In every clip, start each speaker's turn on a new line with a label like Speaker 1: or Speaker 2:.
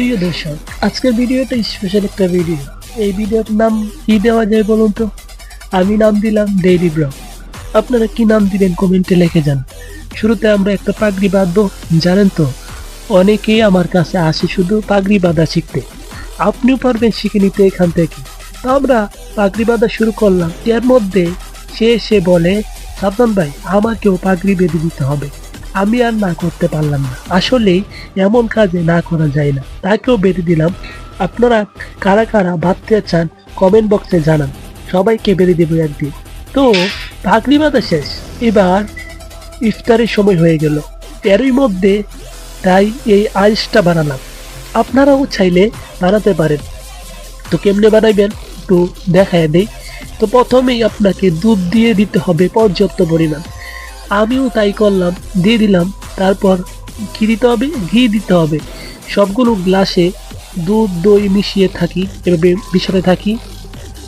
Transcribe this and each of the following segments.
Speaker 1: প্রিয় দর্শক, আজকের ভিডিওটা স্পেশাল একটা ভিডিও এই ভিডিওর নাম কি দেওয়া যায় বলুন তো? আমি নাম দিলাম ডেইলি ব্লগ আপনারা কি নাম দিবেন কমেন্টে লিখে যান। শুরুতে আমরা একটা পাগড়ি বাঁধবো, জানেন তো? অনেকেই আমার কাছে আসে শুধু পাগড়ি বাঁধা শিখতে। আপনিও পারবেন শিখে নিতে এখান থেকে। তো আমরা পাগড়ি বাঁধা শুরু করলাম। এর মধ্যে সে এসে বলে, সাবধান ভাই, আমাকেও পাগড়ি বেঁধে দিতে হবে। আমি আর না করতে পারলাম না। আসলেই এমন কাজে না করা যায় না। তাকেও বেঁধে দিলাম। আপনারা কারা কারা ভাবতে চান কমেন্ট বক্সে জানান। সবাইকে বেঁধে দেবো একদিন। তো পাগড়ি বাঁধা শেষ। এবার ইফতারের সময় হয়ে গেল। এরই মধ্যে তাই এই আইসটা বানালাম। আপনারাও চাইলে বানাতে পারেন। তো কেমনে বানাইবেন একটু দেখায় দেই। তো প্রথমেই আপনাকে দুধ দিয়ে দিতে হবে পর্যাপ্ত পরিমাণ। আমিও তাই করলাম, দিয়ে দিলাম। তারপর কি দিতে হবে? ঘি দিতে হবে। সবগুলো গ্লাসে দুধ, দই মিশিয়ে থাকি, এভাবে মিশাতে থাকি।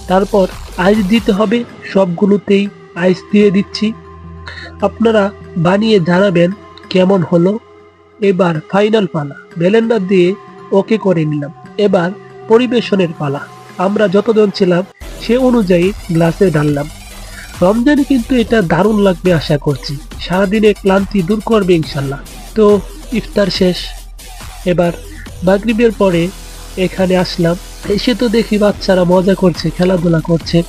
Speaker 1: তারপর আইস দিতে হবে, সবগুলোতেই আইস দিয়ে দিচ্ছি। আপনারা বানিয়ে জানাবেন কেমন হলো। এবার ফাইনাল পালা। ব্লেন্ডার দিয়ে ওকে করে নিলাম। এবার পরিবেশনের পালা। আমরা যতজন ছিলাম, সে অনুযায়ী গ্লাসে ঢাললাম। রমজানে কিন্তু এটা দারুণ লাগবে আশা করছি। সারাদিনে ক্লান্তি দূর করবে ইনশাল্লাহ। তো, ইফতার শেষ। এবার মাগরিবের পরে এখানে আসলাম। এসে তো দেখি বাচ্চারা মজা করছে, খেলাধুলা করছে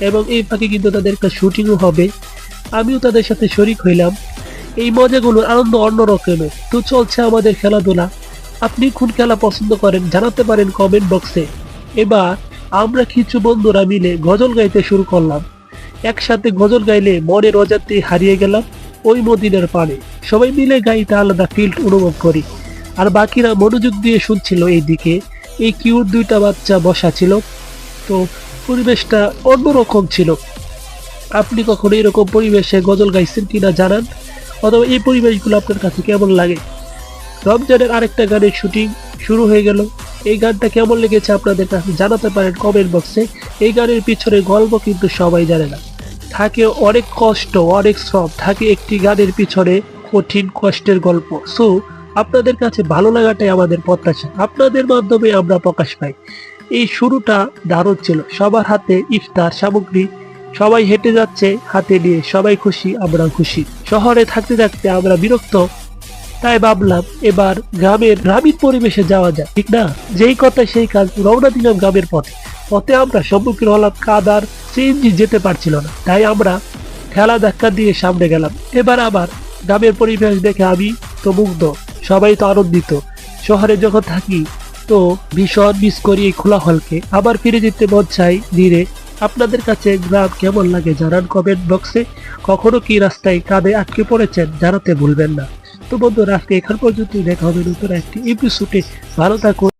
Speaker 1: এবং এই ফাঁকে কিন্তু তাদের একটা শুটিংও হবে। আমিও তাদের সাথে শরিক হইলাম। এই মজাগুলোর আনন্দ অন্য রকমের। তো চলছে আমাদের খেলাধুলা। আপনি কোন খেলা পছন্দ করেন জানাতে পারেন কমেন্ট বক্সে। এবার আমরা কিছু বন্ধুরা মিলে গজল গাইতে শুরু করলাম। একসাথে গজল গাইলে মনের অজান্তে হারিয়ে গেলাম ওই মদিনার পানে। সবাই মিলে গাইতে আলাদা ফিল্ড অনুভব করি। আর বাকিরা মনোযোগ দিয়ে শুনছিল এই দিকে এই কিউট দুইটা বাচ্চা বসা ছিল। তো পরিবেশটা অন্যরকম ছিল। আপনি কখনো এরকম পরিবেশে গজল গাইছেন কিনা জানান? অথবা এই পরিবেশগুলো আপনার কাছে কেমন লাগে? রমজানের আরেকটা গানের শুটিং শুরু হয়ে গেল। এই গানটা কেমন লেগেছে আপনাদের কাছে জানাতে পারেন কমেন্ট বক্সে এই গানের পিছনে গল্প কিন্তু সবাই জানে না। থাকে অনেক কষ্ট, অনেক শ্রম, থাকে একটি গানের পিছনে কঠিন কষ্টের গল্প। সো আপনাদের কাছে ভালো লাগাটাই আমাদের প্রত্যাশা। আপনাদের মাধ্যমে আমরা প্রকাশ পাই। এই শুরুটা দারুণ ছিল। সবার হাতে ইফতার সামগ্রী, সবাই হেঁটে যাচ্ছে, হাতে নিয়ে সবাই খুশি আমরা খুশি। শহরে থাকতে থাকতে আমরা বিরক্ত তাই ভাবলাম এবার গ্রামের গ্রামীণ পরিবেশে যাওয়া যায় ঠিক না? যেই কথা সেই কাজ রওনা দিলাম গ্রামের পথে। পথে আমরা সম্মুখীন হলাম কাদার সিএনজি যেতে পারছিল না। তাই আমরা ঠেলা ধাক্কা দিয়ে সামনে গেলাম। এবার আবার গ্রামের পরিবেশ দেখে আমি তো মুগ্ধ, সবাই তো আনন্দিত। শহরে যখন থাকি তো ভীষণ মিস করি এই খোলা হলকে আবার ফিরে যেতে মন চাই ধীরে। আপনাদের কাছে গ্রাম কেমন লাগে জানান কমেন্ট বক্সে। কখনো কি রাস্তায় কাঁধে আটকে পড়েছেন জানাতে ভুলবেন না। বন্ধুরা আজকে এখান পর্যন্ত দেখা হবে নতুন একটি এপিসোডে ভালো থাকুন।